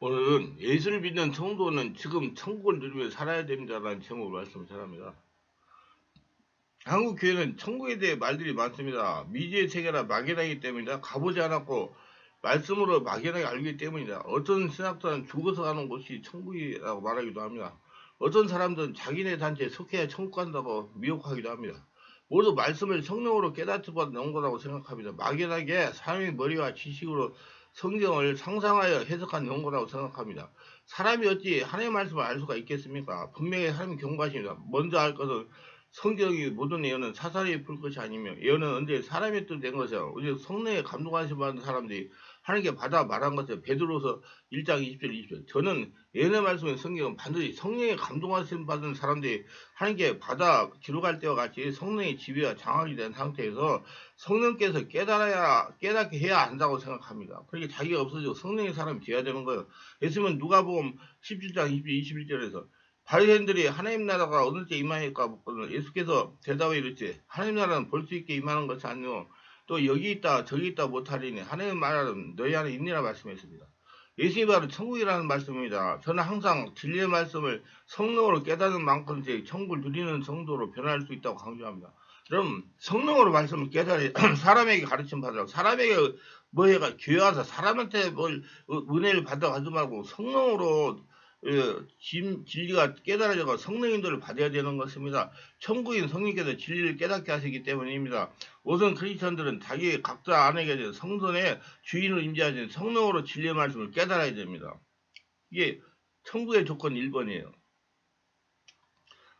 오늘은 예수를 믿는 성도는 지금 천국을 누리며 살아야 됩니다라는 제목으로 말씀을 전합니다. 한국 교회는 천국에 대해 말들이 많습니다. 미지의 세계라 막연하기 때문이다. 가보지 않았고 말씀으로 막연하게 알기 때문이다. 어떤 신학자는 죽어서 가는 곳이 천국이라고 말하기도 합니다. 어떤 사람들은 자기네 단체에 속해야 천국 간다고 미혹하기도 합니다. 모두 말씀을 성령으로 깨닫지 받는 거라고 생각합니다. 막연하게 사람의 머리와 지식으로 성경을 상상하여 해석한 연구라고 생각합니다. 사람이 어찌 하나님의 말씀을 알 수가 있겠습니까? 분명히 하나님 경고하십니다. 먼저 할 것은 성경이 모든 예언은 사사리에 풀 것이 아니며 예언은 언제 사람의 뜻된 것이요. 오직 성령에 감동하신 받은 사람들이 하나님께 받아 말한 것을 베드로서 1장 20절 20절 저는 예언의 말씀의 성경은 반드시 성령에 감동하신 받은 사람들이 하나님께 받아 기록할 때와 같이 성령의 지배와 장악이 된 상태에서 성령께서 깨달아야 깨닫게 해야 한다고 생각합니다. 그러니까 자기가 없어지고 성령의 사람이 되어야 되는 거예요. 예수님은 누가복음 17장 21절에서 바리새인들이 하나님 나라가 어느 때 임하니까 묻거든 예수께서 대답해 이르지 하나님 나라는 볼 수 있게 임하는 것이 아니오 또 여기 있다 저기 있다 못하리니 하나님 나라는 너희 안에 있니라 말씀했습니다. 예수님이 바로 천국이라는 말씀입니다. 저는 항상 진리의 말씀을 성령으로 깨닫는 만큼씩 천국을 누리는 정도로 변할 수 있다고 강조합니다. 그럼 성령으로 말씀을 깨달아 사람에게 가르침 받으라고 사람에게 뭐 해가 교회 와서 사람한테 뭘 은혜를 받아 가지 말고 성령으로 예, 진, 진리가 깨달아져가 성령인들을 받아야 되는 것입니다. 천국인 성령께서 진리를 깨닫게 하시기 때문입니다. 우선 크리스천들은 자기 각자 안에 계신 성전의 주인을 임재하신 성령으로 진리의 말씀을 깨달아야 됩니다. 이게 천국의 조건 1번이에요.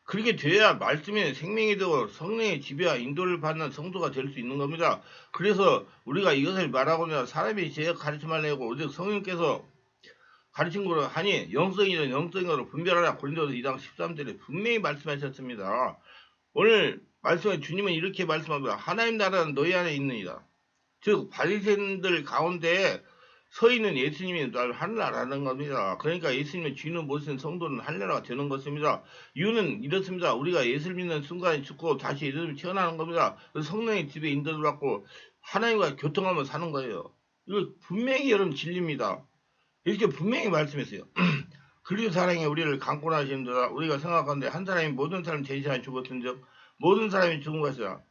그렇게 돼야 말씀이 생명이 되고 성령의 지배와 인도를 받는 성도가 될 수 있는 겁니다. 그래서 우리가 이것을 말하고는 사람이 제 가르침을 내고 오직 성령께서 가르친 거로 하니 영성이든 영성으로 분별하라 고린도서 2장 13절에 분명히 말씀하셨습니다. 오늘 말씀에 주님은 이렇게 말씀합니다. 하나님 나라는 너희 안에 있느니라. 즉 바리새인들 가운데 서 있는 예수님이 날 하늘나라는 겁니다. 그러니까 예수님의 주인을 모신 성도는 하늘나라가 되는 것입니다. 이유는 이렇습니다. 우리가 예수를 믿는 순간에 죽고 다시 예수님이 태어나는 겁니다. 성령의 집에 인도를 받고 하나님과 교통하며 사는 거예요. 이거 분명히 여러분 진리입니다. 이렇게 분명히 말씀했어요. 그리고 사랑이 우리를 강권하시는도다. 우리가 생각하는데 한 사람이 모든 사람 대신하여 죽었은 즉 모든 사람이 죽은 것이다.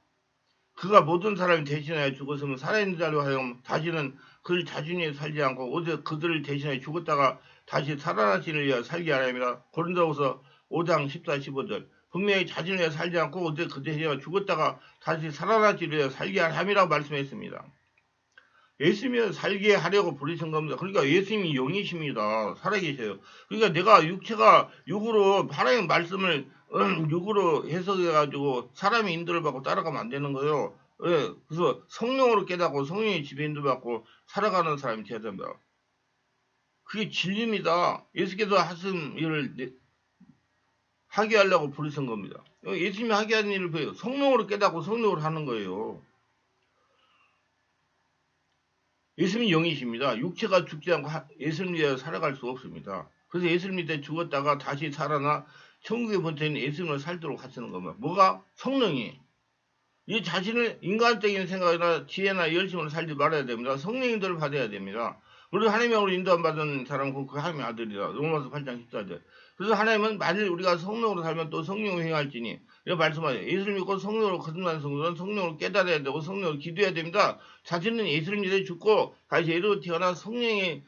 그가 모든 사람이 대신하여 죽었으면 살아있는 자로 하여금 다시는 그를 자신이 살지 않고 오직 그들을 대신하여 죽었다가 다시 살아나시는 위하여 살게 하랍니다. 고린도후서 5장 14, 15절 분명히 자신을 위해 살지 않고 오직 그 대신에 죽었다가 다시 살아나시기 위하여 살게 하랍이라고 말씀했습니다. 예수님이 살게 하려고 부르신 겁니다. 그러니까 예수님이 영이십니다. 살아계셔요. 그러니까 내가 육체가 육으로 하나님 말씀을 음, 육으로 해석해가지고 사람의 인도를 받고 따라가면 안 되는 거예요. 예, 그래서 성령으로 깨닫고 성령의 지배 인도 받고 살아가는 사람이 되어야 됩니다. 그게 진리입니다. 예수께서 하신 일을 하게 하려고 부르신 겁니다. 예수님이 하게 하는 일을 보여요. 성령으로 깨닫고 성령으로 하는 거예요. 예수님이 영이십니다. 육체가 죽지 않고 예수님 위하여 살아갈 수 없습니다. 그래서 예수님 밑에 죽었다가 다시 살아나 천국의 본체인 예수님을 살도록 하시는 겁니다. 뭐가? 성령이. 이 자신을 인간적인 생각이나 지혜나 열심으로 살지 말아야 됩니다. 성령인들을 받아야 됩니다. 우리 하나님으로 인도함 받은 사람은 그 하나님의 아들이다. 로마서 8장 14절. 그래서 하나님은 만일 우리가 성령으로 살면 또 성령을 행할지니 이렇게 말씀하죠. 예수를 믿고 성령으로 거듭난 성도는 성령을 깨달아야 되고 성령을 기도해야 됩니다. 자신은 예수를 믿어 죽고 다시 예로 태어나 성령의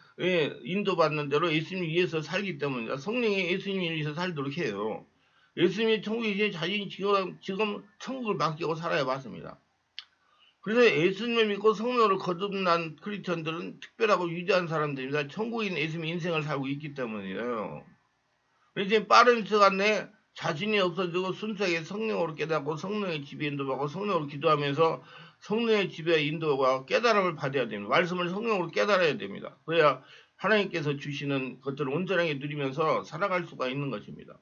인도받는 대로 예수님 위해서 살기 때문이다. 성령이 예수님 위해서 살도록 해요. 예수님이 천국에 이제 자신이 지금, 지금 천국을 맡기고 살아야 맞습니다. 그래서 예수님을 믿고 성령으로 거듭난 크리스천들은 특별하고 위대한 사람들입니다. 천국인 예수님 인생을 살고 있기 때문이에요. 이제 빠른 시간 내에 자신이 없어지고 순수하게 성령으로 깨닫고 성령의 지배 인도받고 성령으로 기도하면서 성령의 지배 인도와 깨달음을 받아야 됩니다. 말씀을 성령으로 깨달아야 됩니다. 그래야 하나님께서 주시는 것들을 온전하게 누리면서 살아갈 수가 있는 것입니다.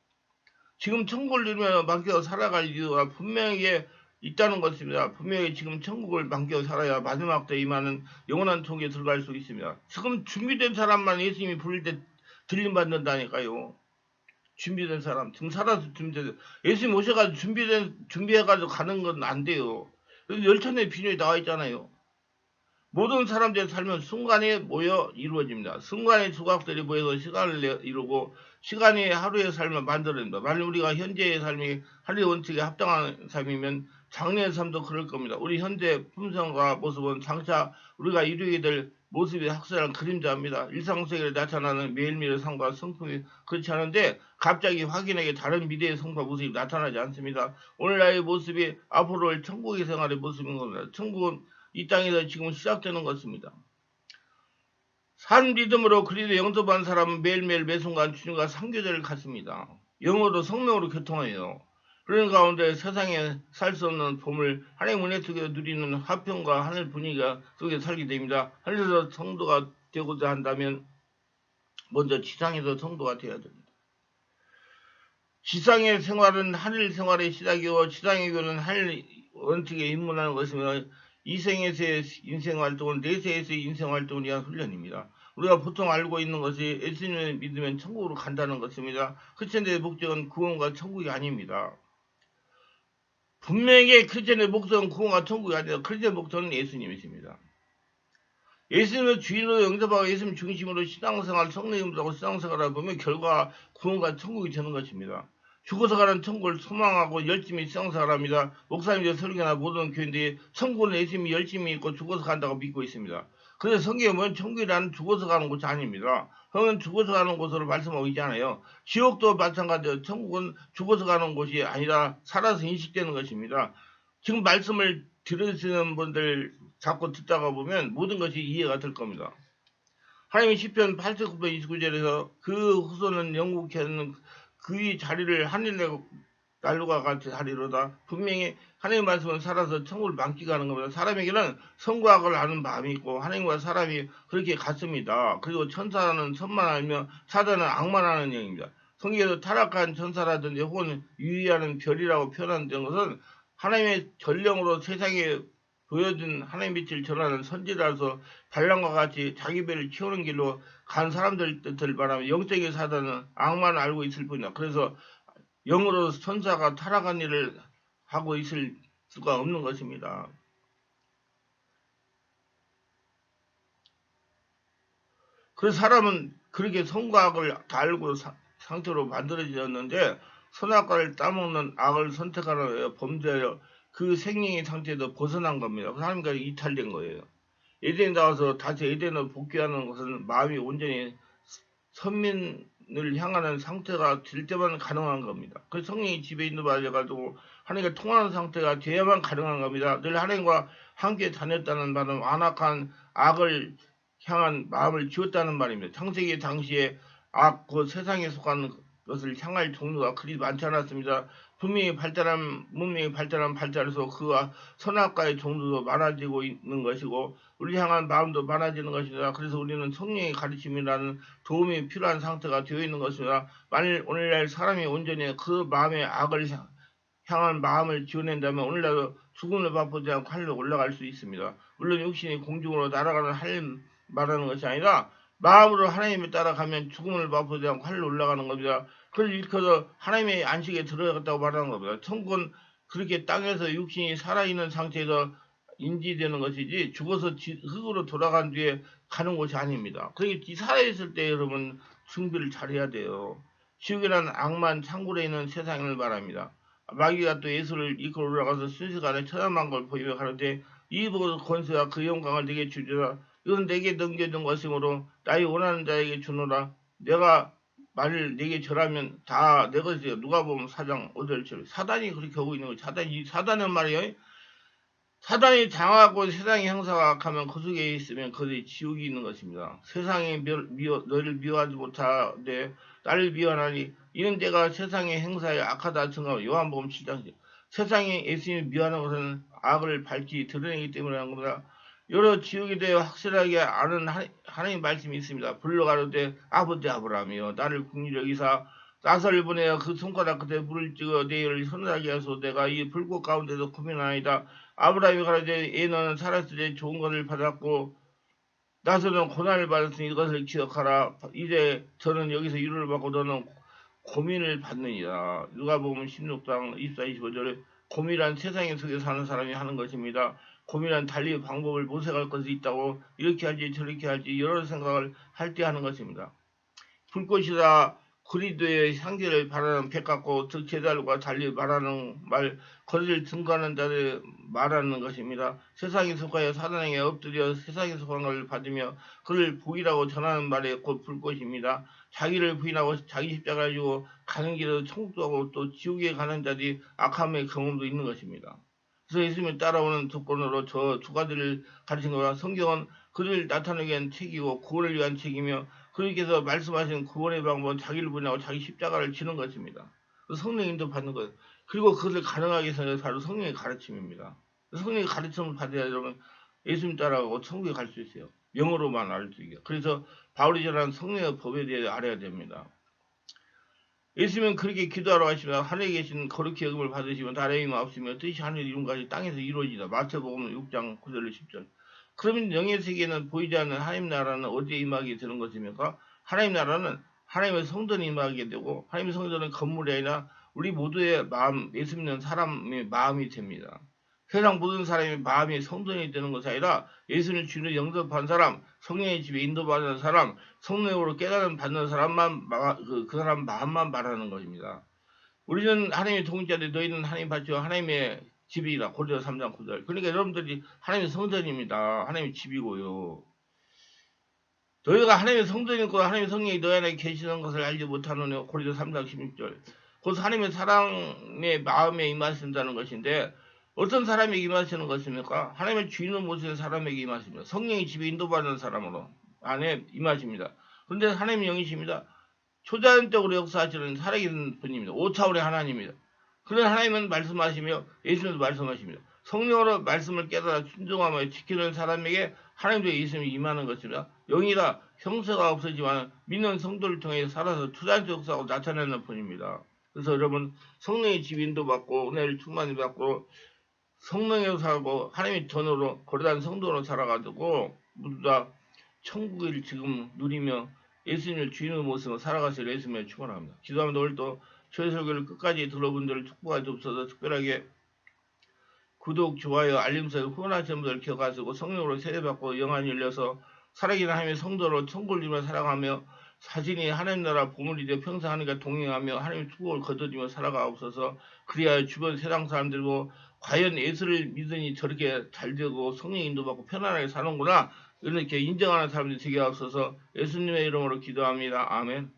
지금 천국을 누리며 맡겨 살아갈 이유가 분명하게 있다는 것입니다. 분명히 지금 천국을 맡겨 살아야 마지막 때 임하는 영원한 통에 들어갈 수 있습니다. 지금 준비된 사람만 예수님이 부를 때 들림받는다니까요. 준비된 사람, 지금 살아서 준비된, 예수님 오셔가지고 준비된, 준비해가지고 가는 건 안 돼요. 열천의 비밀이 나와 있잖아요. 모든 사람들의 삶은 순간에 모여 이루어집니다. 순간의 조각들이 모여서 시간을 내- 이루고 시간이 하루의 삶을 만들어낸다. 만약 우리가 현재의 삶이 하루의 원칙에 합당한 삶이면 장래의 삶도 그럴 겁니다. 우리 현재 품성과 모습은 장차 우리가 이루게 될 모습이 확실한 그림자입니다. 일상생활에 나타나는 매일매일의 삶과 성품이 그렇지 않은데 갑자기 확인하게 다른 미래의 성과 모습이 나타나지 않습니다. 오늘 나의 모습이 앞으로 올 천국의 생활의 모습인 겁니다. 천국은 이 땅에서 지금 시작되는 것입니다. 산 믿음으로 그리도 영접한 사람은 매일매일 매 순간 주님과 상교제를 갖습니다. 영어로 성령으로 교통해요. 그런 가운데 세상에 살 수 없는 봄을 하나님 은혜 속에 누리는 화평과 하늘 분위기가 속에 살게 됩니다. 하늘에서 성도가 되고자 한다면 먼저 지상에서 성도가 되어야 됩니다. 지상의 생활은 하늘 생활의 시작이고 지상의 교는 하늘 원칙에 입문하는 것이며 이생에서의 인생 활동은 내세에서의 인생 활동을 위한 훈련입니다. 우리가 보통 알고 있는 것이 예수님을 믿으면 천국으로 간다는 것입니다. 크리스천의 목적은 구원과 천국이 아닙니다. 분명히 크리스천의 목적은 구원과 천국이 아니라 크리스천의 목적은 예수님이십니다. 예수님을 주인으로 영접하고 예수님 중심으로 신앙생활, 성령님하고 신앙생활을 보면 결과 구원과 천국이 되는 것입니다. 죽어서 가는 천국을 소망하고 열심히 신앙생활합니다. 목사님들 설교나 모든 교인들이 천국은 예수님이 열심히 있고 죽어서 간다고 믿고 있습니다. 그래서 성경에 보면 천국이라는 죽어서 가는 곳이 아닙니다. 성은 죽어서 가는 곳으로 말씀하고 있잖아요. 지옥도 마찬가지로 천국은 죽어서 가는 곳이 아니라 살아서 인식되는 것입니다. 지금 말씀을 들으시는 분들 자꾸 듣다가 보면 모든 것이 이해가 될 겁니다. 하나님이 시편 89편 29절에서 그 후손은 영국케 하는 그의 자리를 하늘에 날로가 같이 하리로다. 분명히 하나님 말씀은 살아서 천국을 만끽하는 겁니다. 사람에게는 선과 악을 아는 마음이 있고 하나님과 사람이 그렇게 같습니다. 그리고 천사는 선만 알며 사단은 악만 하는 영입니다. 성경에서 타락한 천사라든지 혹은 유의하는 별이라고 표현한 것은 하나님의 전령으로 세상에 보여준 하나님 빛을 전하는 선지라서 발랑과 같이 자기 배를 키우는 길로 간 사람들 뜻을 말하면 영적인 사단은 악만 알고 있을 뿐이다. 그래서 영으로 천사가 타락한 일을 하고 있을 수가 없는 것입니다. 그 사람은 그렇게 선과 악을 다 알고 사- 상태로 만들어졌는데 선악과를 따먹는 악을 선택하는 범죄하여 그 생명의 상태에서 벗어난 겁니다. 그 하나님과 이탈된 거예요. 에덴에 나와서 다시 에덴으로 복귀하는 것은 마음이 온전히 선민 을 향하는 상태가 될 때만 가능한 겁니다. 그 성령이 집에 있는 말이가지고 하나님과 통하는 상태가 돼야만 가능한 겁니다. 늘 하나님과 함께 다녔다는 말은 완악한 악을 향한 마음을 지웠다는 말입니다. 창세기 당시에 악, 그 세상에 속한 것을 향할 종류가 그리 많지 않았습니다. 분명히 발달한, 문명이 발달한 발달해서 그와 선악과의 종류도 많아지고 있는 것이고, 우리 향한 마음도 많아지는 것이다. 그래서 우리는 성령의 가르침이라는 도움이 필요한 상태가 되어 있는 것입니다. 만일 오늘날 사람이 온전히 그 마음의 악을 향- 향한 마음을 지어낸다면 오늘날도 죽음을 맛보지 않고 하늘로 올라갈 수 있습니다. 물론 육신이 공중으로 날아가는 하늘 말하는 것이 아니라 마음으로 하나님을 따라가면 죽음을 맛보지 않고 하늘로 올라가는 겁니다. 그걸 일컬어 하나님의 안식에 들어갔다고 말하는 겁니다. 천국은 그렇게 땅에서 육신이 살아있는 상태에서 인지되는 것이지 죽어서 지- 흙으로 돌아간 뒤에 가는 곳이 아닙니다. 이 살아있을 때 여러분 준비를 잘해야 돼요. 지옥이라는 악만 창굴에 있는 세상을 말합니다. 마귀가 또 예수를 이끌어 올라가서 순식간에 천연만 걸 보이며 가는데 이 보고 권세와 그 영광을 내게 주리라 이건 내게 넘겨준 것이므로 나의 원하는 자에게 주노라 내가 만일 내게 절하면 다 내 것이요 누가 보면 사장 절 사단이 그렇게 하고 있는 거예요 사단 이 사단은 말이에요 사단이 장하고 세상의 형사가 악하면 그 속에 있으면 그들이 지옥이 있는 것입니다. 세상이 미, 미워, 너를 미워하지 못하되 나를 미워하니 이는 내가 세상의 행사에 악하다 증하고 요한복음 7장 세상에 예수님을 미워하는 것은 악을 밝히 드러내기 때문에 하는 겁니다. 여러 지옥에 대해 확실하게 아는 하- 하나님 말씀이 있습니다. 불러가로되 아버지 아브라함이여 나를 국리를 여기사 나사를 보내어 그 손가락 끝에 물을 찍어 내 일을 선하게 하소 내가 이 불꽃 가운데서 고민하이다. 아브라함이 가로되 예 너는 살았을 때 좋은 것을 받았고 나서는 고난을 받았으니 이것을 기억하라. 이제 저는 여기서 위로를 받고 너는 고민을 받느니라. 누가 보면 16장 24, 25절에 고민한 세상에 속에 사는 사람이 하는 것입니다. 고민한 달리 방법을 모색할 것이 있다고 이렇게 할지 저렇게 할지 여러 생각을 할 때 하는 것입니다. 불꽃이다 그리도의 상기를 바라는 백 같고 즉 제자들과 달리 말하는 말 거리를 등가하는 자를 말하는 것입니다. 세상에 속하여 사단에게 엎드려 속한 걸 받으며 그를 복이라고 전하는 말이 곧 불꽃입니다. 자기를 부인하고 자기 십자가를 지고 가는 길을 천국도 하고 또 지옥에 가는 자들이 악함의 경험도 있는 것입니다. 그래서 예수님을 따라오는 조건으로 저두 가지를 가르친 거라 성경은 그를 나타내기 위한 책이고 구원을 위한 책이며 그리께서 말씀하신 구원의 방법은 자기를 부인하고 자기 십자가를 지는 것입니다. 성령 인도 받는 것. 그리고 그것을 가능하게 해서 바로 성령의 가르침입니다. 성령의 가르침을 받아야 여러분 예수님 따라가고 천국에 갈 수 있어요. 영어로만 알 수 있게. 그래서 바울이 전한 성령의 법에 대해 알아야 됩니다. 예수님은 그렇게 기도하러 가시면 하늘에 계신 거룩히 여금을 받으시면 힘 없으며 뜻이 하늘 이룬까지 땅에서 이루어지다. 마태복음 6장 9절 10절. 그러면 영의 세계는 보이지 않는 하나님 나라는 어디에 임하게 되는 것입니까? 하나님 나라는 하나님의 성전이 임하게 되고 하나님의 성전은 건물이 아니라 우리 모두의 마음, 예수 믿는 사람의 마음이 됩니다. 세상 모든 사람의 마음이 성전이 되는 것이 아니라 예수를 주로 영접한 사람, 성령의 집에 인도받는 사람, 성령으로 깨달음 받는 사람만 그, 그 사람 마음만 말하는 것입니다. 우리는 하나님의 동자들 너희는 하나님 받죠 하나님의 집이라 고린도 3장 9절. 그러니까 여러분들이 하나님의 성전입니다. 하나님의 집이고요. 너희가 하나님의 성전이고 하나님의 성령이 너희 안에 계시는 것을 알지 못하는 고린도 3장 16절. 곧 하나님의 사랑의 마음에 임하신다는 것인데 어떤 사람에게 임하시는 것입니까? 하나님의 주인을 모시는 사람에게 임하십니다. 성령이 집에 인도받는 사람으로 안에 임하십니다. 그런데 하나님의 영이십니다. 초자연적으로 역사하시는 살아계신 분입니다. 오차원의 하나님입니다. 그런 하나님은 말씀하시며 예수님도 말씀하십니다. 성령으로 말씀을 깨달아 순종하며 지키는 사람에게 하나님도 예수님이 임하는 것입니다. 영이라 형세가 없어지만 믿는 성도를 통해 살아서 투자적 역사하고 나타내는 분입니다. 그래서 여러분 성령의 지인도 받고 은혜를 충만히 받고 성령으로 살고 하나님의 전으로 거대한 성도로 살아가지고 모두 다 천국을 지금 누리며 예수님을 주인의 모습으로 살아가실 예수님을 축원합니다. 기도하면 오늘도 저희 설교를 끝까지 들어본들을 축복하여 주옵소서 특별하게 구독, 좋아요, 알림 설정, 후원하시는 분들 기억하시고 성령으로 세례받고 영안이 열려서 살아계는 하나님의 성도로 천국을 이루며 살아가며 자신이 하나님 나라 보물이 되어 평생 하나님과 동행하며 하나님의 축복을 거둬들이며 살아가옵소서 그리하여 주변 세상 사람들고 과연 예수를 믿으니 저렇게 잘 되고 성령 인도받고 편안하게 사는구나 이렇게 인정하는 사람들이 되게 하옵소서 예수님의 이름으로 기도합니다. 아멘